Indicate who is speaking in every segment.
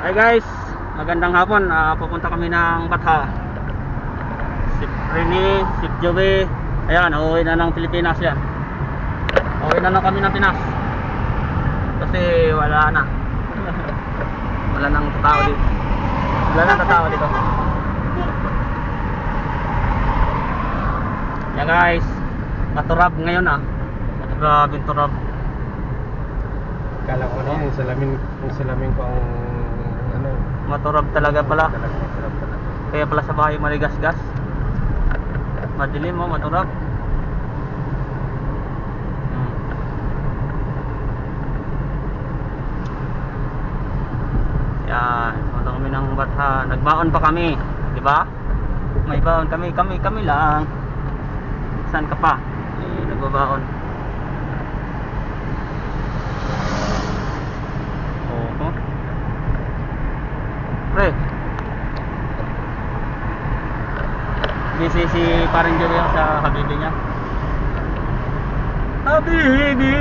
Speaker 1: Hi guys, magandang hapon. Ah, pupunta kami ng Batha. Si Rene, si Joey. Ayan, uuwi na ng Pilipinas yan. Uuwi na lang kami ng Pinas. Kasi wala na. wala nang tao dito. Wala nang tao dito. Yan guys, maturab ngayon ah. Grabe yung turab.
Speaker 2: Kala ko ano, yung salamin, yung salamin ko ang ano,
Speaker 1: Maturab talaga pala.
Speaker 2: talaga.
Speaker 1: Kaya pala sa bahay maligas-gas. Madilim mo, maturap. Hmm. Yan, punta kami ng Batha. Nagbaon pa kami, di ba? May baon kami, kami, kami lang. Saan ka pa? Eh, nagbabaon. Oo. Pre, busy si paring Joey sa habibi niya. Habibi!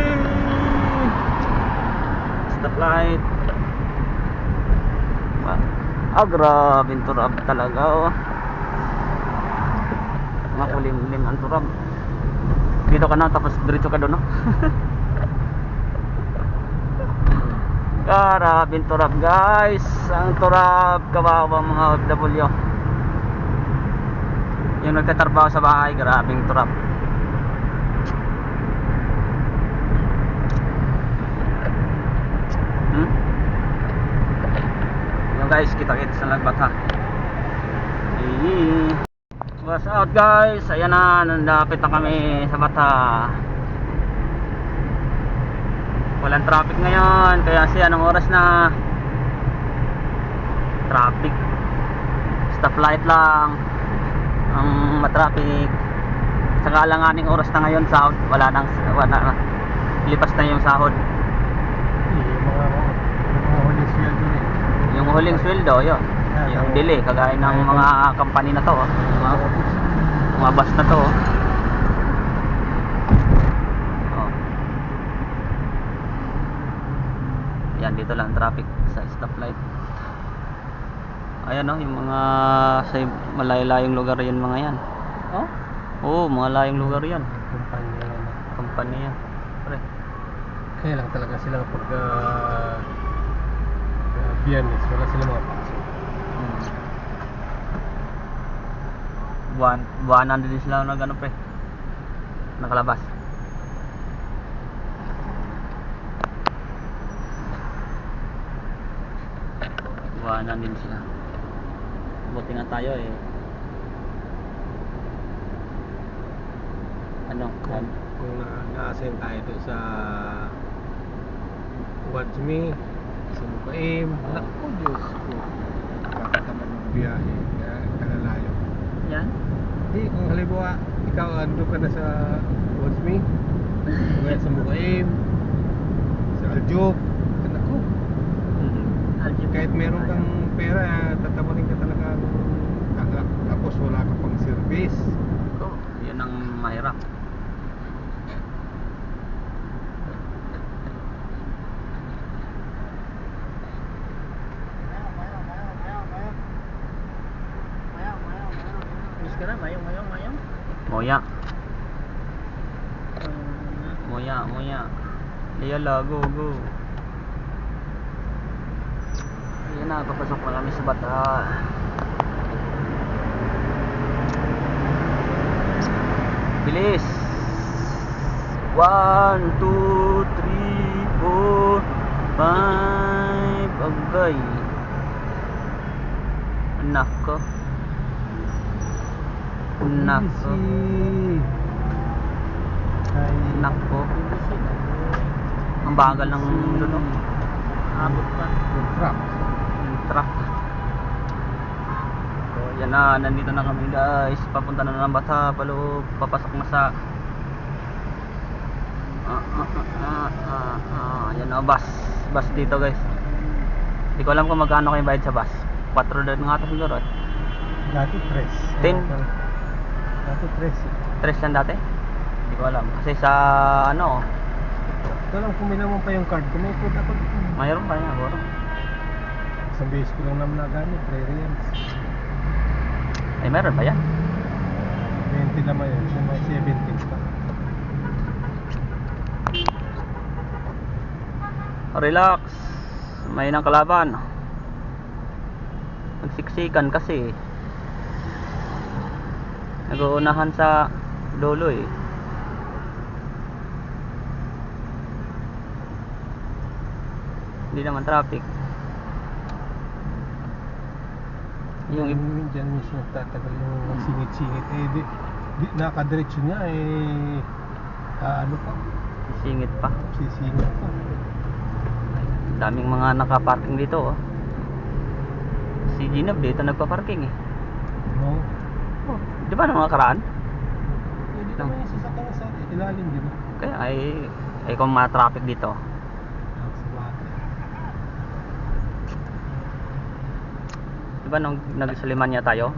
Speaker 1: Stoplight. Ah, ah grabe turab talaga oh. Makulimlim ang turab. Dito ka na tapos diretso ka doon no? Grabe yung turab guys. Ang turab kawawa mga OFW. Yung nagtatrabaho sa bahay, grabing turap. Hmm? Yung guys, kita-kita sa lagbat ha. What's out guys? Ayan na, nandapit na kami sa bata. Walang traffic ngayon, kaya kasi anong oras na? Traffic. Stoplight lang ang matraffic saka alanganing oras na ngayon sahod wala nang wala na lipas na yung sahod
Speaker 2: Yung huling sweldo eh.
Speaker 1: yung huling sweldo yun yung delay kagaya ng mga company na to oh. mga, mga bus na to oh. Oh. Yan dito lang traffic sa stoplight ayan oh yung mga sa malayo-layong lugar yan mga yan oh oo mga layong lugar yan
Speaker 2: Kumpanya yan.
Speaker 1: kumpanya pre
Speaker 2: Kaya lang talaga sila pag uh, uh, wala sila mga pasok.
Speaker 1: Hmm. Buwan, buwanan din sila nag ano pre. Nakalabas. Buwanan din sila. Buti nga tayo eh. Ano?
Speaker 2: Kung, kung na, na-assign tayo doon sa Watch Me, sa Mukaim,
Speaker 1: Oo.
Speaker 2: naku Diyos ko. Kakatamad ng biyahe, kaya kalalayo.
Speaker 1: Yan?
Speaker 2: Hindi, kung halimbawa, ikaw ando ka na sa Watch Me, sa Mukaim, sa naku,
Speaker 1: Algebra.
Speaker 2: kahit meron kang pera, tatamunin ka talaga ng- tapos wala ka pang service.
Speaker 1: Oh, yun ang mahirap.
Speaker 3: Mayong, mayong.
Speaker 1: Moya. Moya, moya. Liyala, go, go. Ayan na, papasok na kami sa bata. Bilis! One, two, three, four, five, agay. Anak ko. Anak ko. Anak ko. Ang bagal ng luno.
Speaker 3: Abot pa.
Speaker 2: Truck.
Speaker 1: Truck. So, yan na. Nandito na kami guys. Papunta na ng bata. Paloob. Papasok na sa... Ah, ah, ah, ah, ah, ah. Yan na. Bus. Bus dito guys. Hindi ko alam kung magkano kayo bayad sa bus. 4 doon nga ito siguro eh.
Speaker 2: Dati tres.
Speaker 1: Ten.
Speaker 2: Dati tres.
Speaker 1: Tres yan dati? Hindi ko alam. Kasi sa ano,
Speaker 2: Ito lang kung pa yung card ko, may food ako.
Speaker 1: mayroon pa yan siguro.
Speaker 2: Isang beses ko lang naman nagamit, 3 reals.
Speaker 1: Ay, meron ba yan?
Speaker 2: 20 naman yun, so may 17 pa.
Speaker 1: Relax. May nang kalaban. Nagsiksikan kasi. Nag-uunahan sa lolo eh. Hindi naman traffic. Yung
Speaker 2: Yung
Speaker 1: ib-
Speaker 2: yun dyan mismo nagtatagal yung singit-singit. Eh, di, di nakadiretso niya eh, ah, ano pa,
Speaker 1: singit pa.
Speaker 2: sisingit pa.
Speaker 1: Daming mga nakaparking dito oh. Si Ginab dito nagpa-parking eh.
Speaker 2: No?
Speaker 1: Oh, di ba nung nakaraan?
Speaker 2: Hindi naman yung sasakyan sa ilalim, di ba?
Speaker 1: Kaya ay ay kung ma-traffic dito.
Speaker 2: Ah, sa bata.
Speaker 1: Di ba nung nagsuliman niya tayo?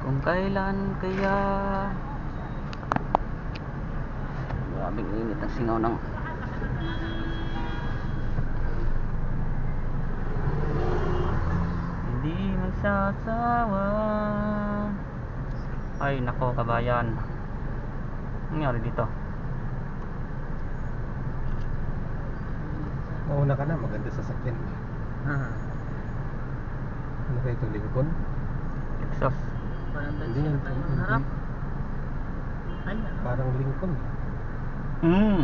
Speaker 1: Kung kailan kaya Grabing init ang singaw ng Hindi magsasawa Ay nako kabayan nangyari dito?
Speaker 2: Mauna ka na, maganda sasakyan.
Speaker 3: Ah.
Speaker 2: Ano kayo ito, Lincoln?
Speaker 1: Exhaust
Speaker 3: Parang
Speaker 2: Hindi yan.
Speaker 3: tayo ng harap. Ay, ano?
Speaker 2: Parang Lincoln.
Speaker 1: Hmm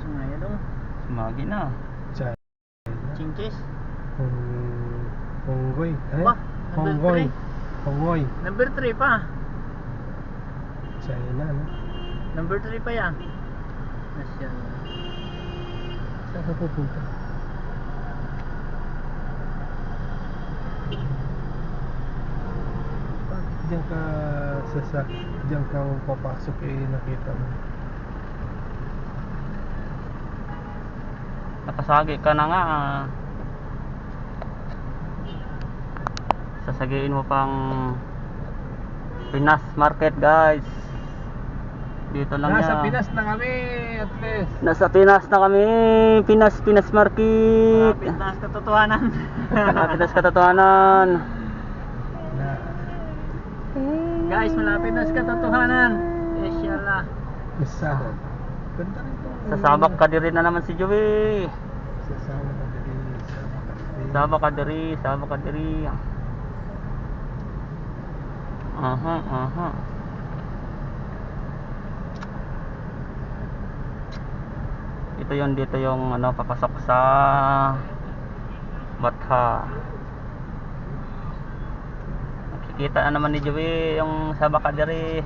Speaker 3: Sumaya dong.
Speaker 1: Sumagi na
Speaker 2: China.
Speaker 3: Chinchis.
Speaker 2: Hong... Honggoy. Eh?
Speaker 3: Wah,
Speaker 2: Honggoy. Honggoy.
Speaker 3: Number 3 pa.
Speaker 2: China, no?
Speaker 3: Number 3 pa yan. Nasyan.
Speaker 2: Saan ka pupunta? Bakit diyan ka sasak, diyan ka papasok eh nakita mo?
Speaker 1: Nakasagi ka na nga ah. Sasagiin mo pang Pinas Market guys Dito lang
Speaker 2: Nasa
Speaker 1: yan.
Speaker 2: Pinas na kami at least.
Speaker 1: Nasa Pinas na kami Pinas Pinas Market
Speaker 3: Malapit na sa katotohanan.
Speaker 1: Malapit na sa katotohanan
Speaker 2: Na,
Speaker 3: Guys, malapit na sa katotohanan. Inshallah.
Speaker 2: Masado. Ganda rin to.
Speaker 1: Sasabak ka diri na naman si Joey
Speaker 2: Sasama ka din.
Speaker 1: Sabak ka diri Sabak ka diri Aha aha Ito yon dito yung ano papasok sa Batha Nakikita na naman ni Joey yung sa Bakadiri.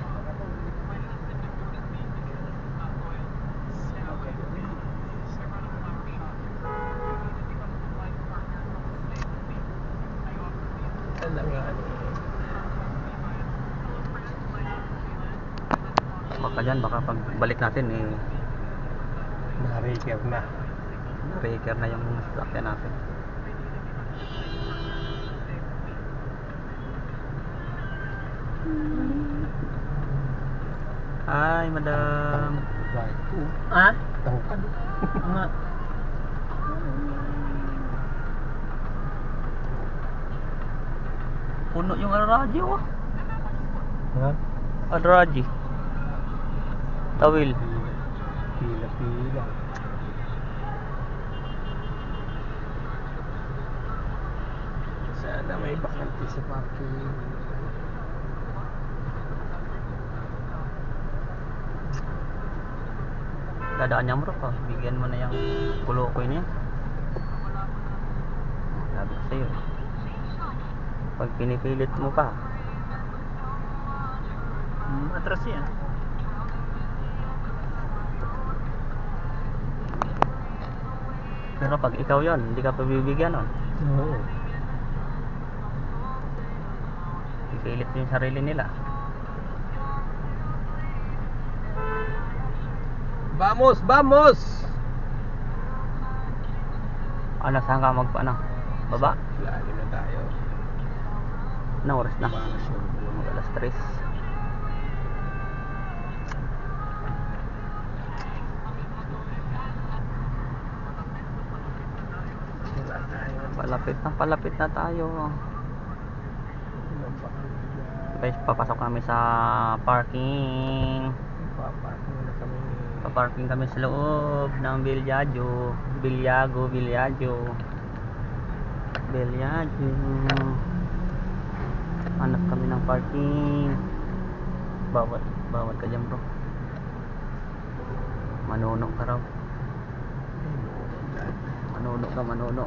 Speaker 1: Baka dyan, baka pagbalik natin eh
Speaker 2: Na-raker na.
Speaker 1: breaker na yung sasakyan natin Hi madam.
Speaker 2: Oh,
Speaker 3: Ha?
Speaker 2: tangkad.
Speaker 3: Nga.
Speaker 1: Puno yung radyo ah
Speaker 2: Ha?
Speaker 1: Radyo Tawil
Speaker 2: Pila, pila. Sana may bakante sa parking.
Speaker 1: Dadaan niya mo ka Bigyan mo na yung kulo ko niya Sabi ko sa'yo Pag pinipilit mo pa
Speaker 3: Hmm, atras yan.
Speaker 1: Pero pag ikaw yon hindi ka pabibigyan nun
Speaker 2: Oo.
Speaker 1: Pipilit yung sarili nila
Speaker 2: Vamos, vamos!
Speaker 1: Ano, saan ka magpa, ano? Baba?
Speaker 2: Lalim na tayo.
Speaker 1: Anong oras na?
Speaker 2: Balas yung buwan.
Speaker 1: Mag alas 3 Palapit na, palapit na tayo. Guys, papasok kami sa parking. Paparking kami sa loob ng Bilyajo. Bilyago, Bilyajo. Bilyajo. Hanap kami ng parking. Bawat, bawat ka dyan bro. Manuno ka raw. Manuno ka, manuno.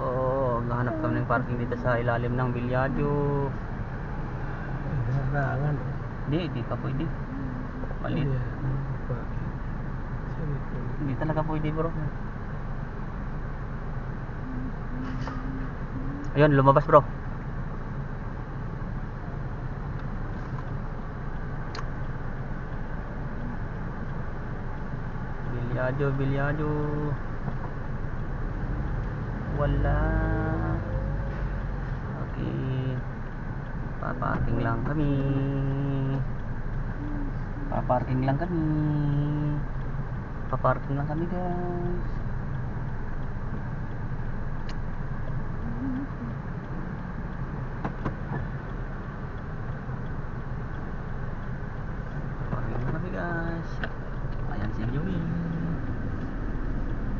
Speaker 1: Oo, oh, hanap kami ng parking dito sa ilalim ng Bilyajo.
Speaker 2: Harangan.
Speaker 1: Hindi, hindi pa pwede. Malit. Hindi talaga pwede bro. Ayun, lumabas bro. Bilyado, bilyado. Wala. Okay. Paparking lang kami. Paparking lang kami. Paparking lang kami guys. Paparking lang kami guys. Ayan si Joey.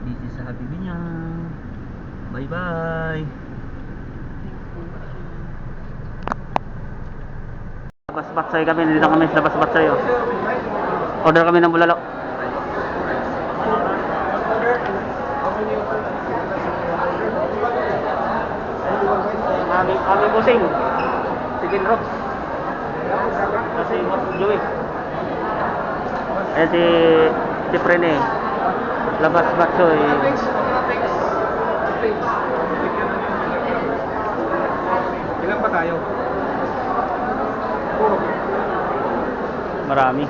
Speaker 1: This is sa habibi niya. Bye bye. Labas batsay kami, nandito kami sa labas batsay. Oh. Order kami ng bulalo. Kami, kami busing. Chicken Rocks. Kasi Joey. Eh si si Prene. Labas batsoy.
Speaker 2: Ilan pa tayo?
Speaker 1: Marami.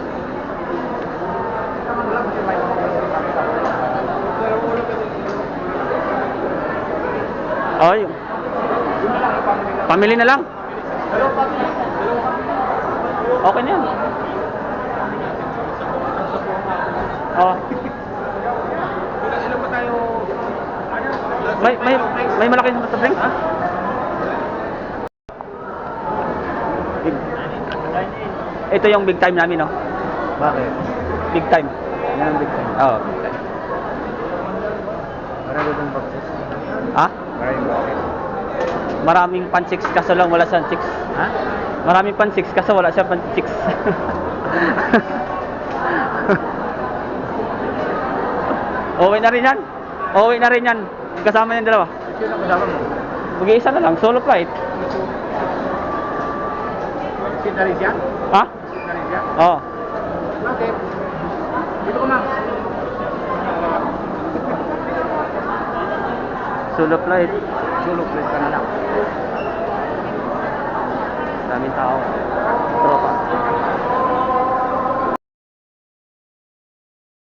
Speaker 1: Ay. Pamili na lang. Okay na yan. Oh. May may may malaking soft drink? Big. Ito yung big time namin, no?
Speaker 2: Bakit?
Speaker 1: Big time.
Speaker 2: Yan ang big time.
Speaker 1: Oo, big time.
Speaker 2: Marami itong boxes.
Speaker 1: Ha?
Speaker 2: Maraming boxes.
Speaker 1: Maraming pan six kaso lang wala siyang six.
Speaker 2: Ha?
Speaker 1: Maraming pan six kaso wala siyang pan six. Uwi na rin yan. Uwi na rin yan. Kasama yung dalawa.
Speaker 2: Sino kasama mo?
Speaker 1: Mag-iisa na lang, solo flight.
Speaker 2: Si Tarisha?
Speaker 1: Ha? Oo.
Speaker 2: Bakit? Dito ko ma'am.
Speaker 1: Solo flight.
Speaker 2: Sulok, please ka na lang.
Speaker 1: Daming tao.